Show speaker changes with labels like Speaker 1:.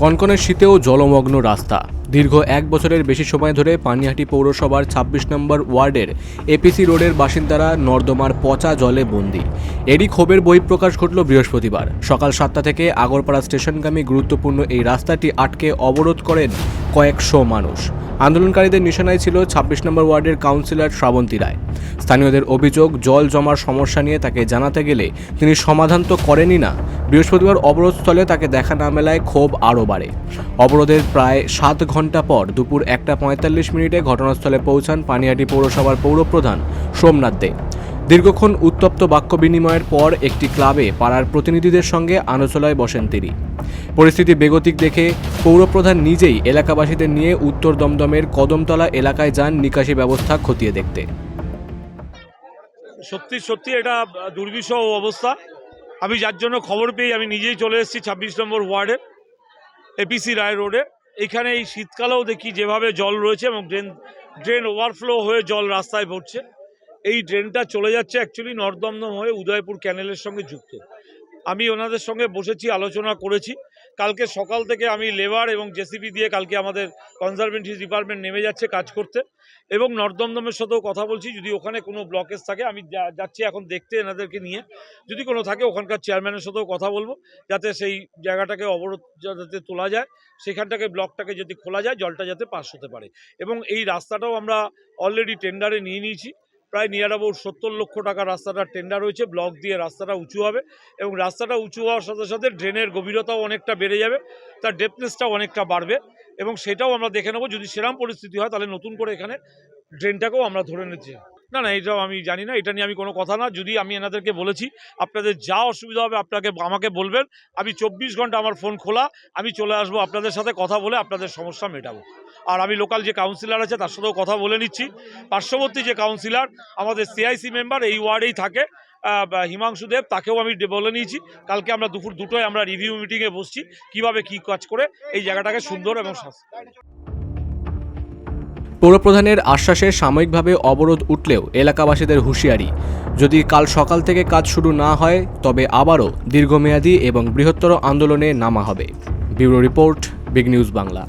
Speaker 1: কনকনে শীতেও জলমগ্ন রাস্তা। দীর্ঘ এক বছরের বেশি সময় ধরে পানিহাটি পৌরসভার ২৬ নম্বর ওয়ার্ডের এপিসি রোডের বাসিন্দারা নর্দমার পচা জলে বন্দি। এরই ক্ষোভের বহিঃপ্রকাশ ঘটল বৃহস্পতিবার। সকাল সাতটা থেকে আগরপাড়া স্টেশনগামী গুরুত্বপূর্ণ এই রাস্তাটি আটকে অবরোধ করেন কয়েকশো মানুষ। আন্দোলনকারীদের নিশানায় ছিল ২৬ নম্বর ওয়ার্ডের কাউন্সিলর শ্রাবন্তী রায়। স্থানীয়দের অভিযোগ, জল জমার সমস্যা নিয়ে তাকে জানাতে গেলে তিনি সমাধান তো করেনি না। বৃহস্পতিবার অবরোধস্থলে তাকে দেখা না মেলায় ক্ষোভ আরও বাড়ে। অবরোধের প্রায় সাত ঘণ্টা পর দুপুর একটা পঁয়তাল্লিশ মিনিটে ঘটনাস্থলে পৌঁছান পানিয়াটি পৌরসভার পৌরপ্রধান সোমনাথ দে। দীর্ঘক্ষণ উত্তপ্ত বাক্য বিনিময়ের পর একটি ক্লাবে পাড়ার প্রতিনিধিদের সঙ্গে আলোচনায় বসেন তিনি। পরিস্থিতি বেগতিক দেখে পৌরপ্রধান নিজেই এলাকাবাসীদের নিয়ে উত্তর দমদমের কদমতলা এলাকায় যান নিকাশি ব্যবস্থা খতিয়ে দেখতে।
Speaker 2: সত্যি সত্যি এটা দুর্বিষহ অবস্থা। আমি যার জন্য খবর পেয়ে আমি নিজেই চলে এসেছি ছাব্বিশ নম্বর ওয়ার্ডে এপিসি রায় রোডে। এখানে এই শীতকালেও দেখি যেভাবে জল রয়েছে এবং ড্রেন ড্রেন ওভারফ্লো হয়ে জল রাস্তায় পড়ছে। এই ড্রেনটা চলে যাচ্ছে অ্যাকচুয়ালি নর্দমদম হয়ে উদয়পুর ক্যানেলের সঙ্গে যুক্ত। আমি ওনাদের সঙ্গে বসেছি, আলোচনা করেছি। কালকে সকাল থেকে আমি লেবার এবং জেসিবি দিয়ে কালকে আমাদের কনজারভেন্সি ডিপার্টমেন্ট নেমে যাচ্ছে কাজ করতে। এবং নর্দমদমের সাথেও কথা বলছি, যদি ওখানে কোনো ব্লকেজ থাকে, আমি যাচ্ছি এখন দেখতে এনাদেরকে নিয়ে। যদি কোনো থাকে, ওখানকার চেয়ারম্যানের সাথেও কথা বলব, যাতে সেই জায়গাটাকে অবরোধ যাতে তোলা যায়, সেখানটাকে ব্লকটাকে যদি খোলা যায়, জলটা যাতে পাস হতে পারে। এবং এই রাস্তাটাও আমরা অলরেডি টেন্ডারে নিয়ে নিয়েছি। প্রায় নিয়ার অ্যাবাউট সত্তর লক্ষ টাকা রাস্তাটা টেন্ডার হয়েছে ব্লক দিয়ে রাস্তাটা উঁচু হবে এবং রাস্তাটা উঁচু হওয়ার সাথে সাথে ড্রেনের গভীরতাও অনেকটা বেড়ে যাবে, তার ডেপনেসটাও অনেকটা বাড়বে এবং সেটাও আমরা দেখে নেব। যদি সেরাম পরিস্থিতি হয়, তাহলে নতুন করে এখানে ড্রেনটাকেও আমরা ধরে নিচ্ছি। না না, এটাও আমি জানি না, এটা নিয়ে আমি কোনো কথা না। যদি আমি এনাদেরকে বলেছি, আপনাদের যা অসুবিধা হবে আপনাকে, আমাকে বলবেন। আমি চব্বিশ ঘণ্টা আমার ফোন খোলা, আমি চলে আসব আপনাদের সাথে কথা বলে আপনাদের সমস্যা মেটাবো। আর আমি লোকাল যে কাউন্সিলর আছে, তার সাথেও কথা বলে নিচ্ছি। পার্শ্ববর্তী যে কাউন্সিলর আমাদের সিআইসি মেম্বার এই ওয়ার্ডেই থাকে হিমাংশু দেব, তাকেও আমি বলে নিয়েছি। কালকে আমরা দুপুর দুটোয় আমরা রিভিউ মিটিংয়ে বসছি, কীভাবে কি কাজ করে এই জায়গাটাকে সুন্দর এবং
Speaker 1: পৌরপ্রধানের আশ্বাসে সাময়িকভাবে অবরোধ উঠলেও এলাকাবাসীদের হুঁশিয়ারি। যদি কাল সকাল থেকে কাজ শুরু না হয়, তবে আবারও দীর্ঘমেয়াদী এবং বৃহত্তর আন্দোলনে নামা হবে। Bureau report, big news Bangla.